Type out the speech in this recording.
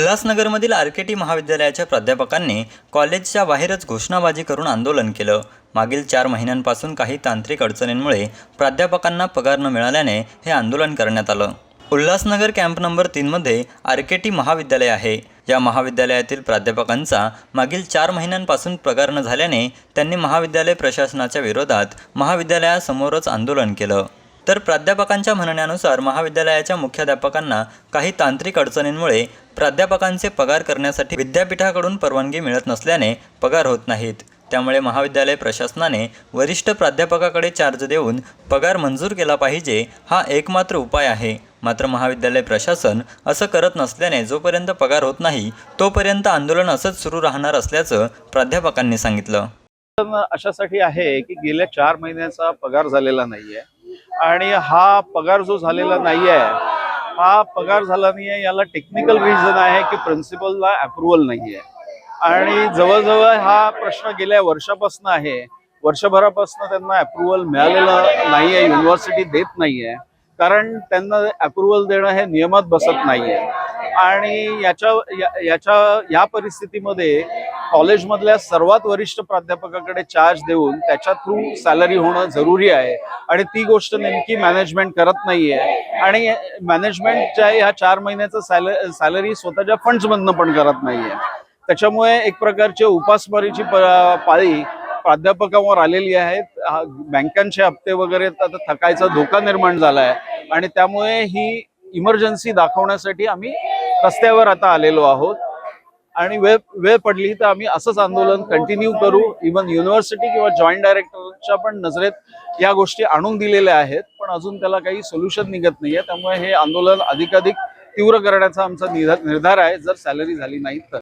उल्हासनगरमधील R K T महाविद्यालयाच्या प्राध्यापकांनी कॉलेजच्या बाहेरच घोषणाबाजी करून आंदोलन केलं. मागील चार महिन्यांपासून काही तांत्रिक अडचणींमुळे प्राध्यापकांना पगार न मिळाल्याने हे आंदोलन करण्यात आलं. उल्हासनगर कॅम्प नंबर तीनमध्ये आर के टी महाविद्यालय आहे. या महाविद्यालयातील प्राध्यापकांचा मागील चार महिन्यांपासून पगार न झाल्याने त्यांनी महाविद्यालय प्रशासनाच्या विरोधात महाविद्यालयासमोरच आंदोलन केलं. तर प्राध्यापकांच्या म्हणण्यानुसार महाविद्यालयाच्या मुख्याध्यापकांना काही तांत्रिक अडचणींमुळे प्राध्यापकांचे पगार करण्यासाठी विद्यापीठाकडून परवानगी मिळत नसल्याने पगार होत नाहीत. त्यामुळे महाविद्यालय प्रशासनाने वरिष्ठ प्राध्यापकाकडे चार्ज देऊन पगार मंजूर केला पाहिजे हा एकमात्र उपाय आहे. मात्र महाविद्यालय प्रशासन असं करत नसल्याने जोपर्यंत पगार होत नाही तोपर्यंत आंदोलन असंच सुरू राहणार असल्याचं प्राध्यापकांनी सांगितलं. अशासाठी आहे की गेल्या चार महिन्याचा पगार झालेला नाहीये. आणि हा पगार जो झालेला नाहीये हा पगार झाला नाहीये याला टेक्निकल रिझन आहे की प्रिन्सिपलला अप्रुव्हल नाहीये. आणि जवळजवळ हा प्रश्न गेल्या वर्षापासून आहे. वर्षभरापासून त्यांना अप्रुव्हल मिळालेलं नाहीये युनिव्हर्सिटी देत नाहीये. कारण त्यांना अप्रुव्हल देणं हे नियमात बसत नाहीये. आणि याच्या याच्या या परिस्थितीमध्ये कॉलेजमधल्या सर्वात वरिष्ठ प्राध्यापकाकडे चार्ज देऊन त्याच्या थ्रू सॅलरी होणं जरुरी आहे. आणि ती गोष्ट नेमकी मॅनेजमेंट करत नाहीये. आणि मॅनेजमेंटच्या ह्या चार महिन्याचं सॅलरी सॅलरी स्वतःच्या फंड्समधनं पण करत नाहीये. त्याच्यामुळे एक प्रकारची उपासमारीची पाळी प्राध्यापकांवर आलेली आहे. बँकांचे हप्ते वगैरे आता थकायचा धोका निर्माण झाला आहे आणि त्यामुळे ही इमर्जन्सी दाखवण्यासाठी आम्ही रस्त्यावर आता आलेलो आहोत. आणि वेळ वेळ पडली तर आम्ही असंच आंदोलन कंटिन्यू करू. इवन युनिव्हर्सिटी किंवा जॉईंट डायरेक्टरच्या पण नजरेत या गोष्टी आणून दिलेल्या आहेत. पण अजून त्याला काही सोल्युशन निघत नाहीये. त्यामुळे हे आंदोलन अधिकाधिक तीव्र करण्याचा आमचा निर्धार आहे. जर सॅलरी झाली नाही तर.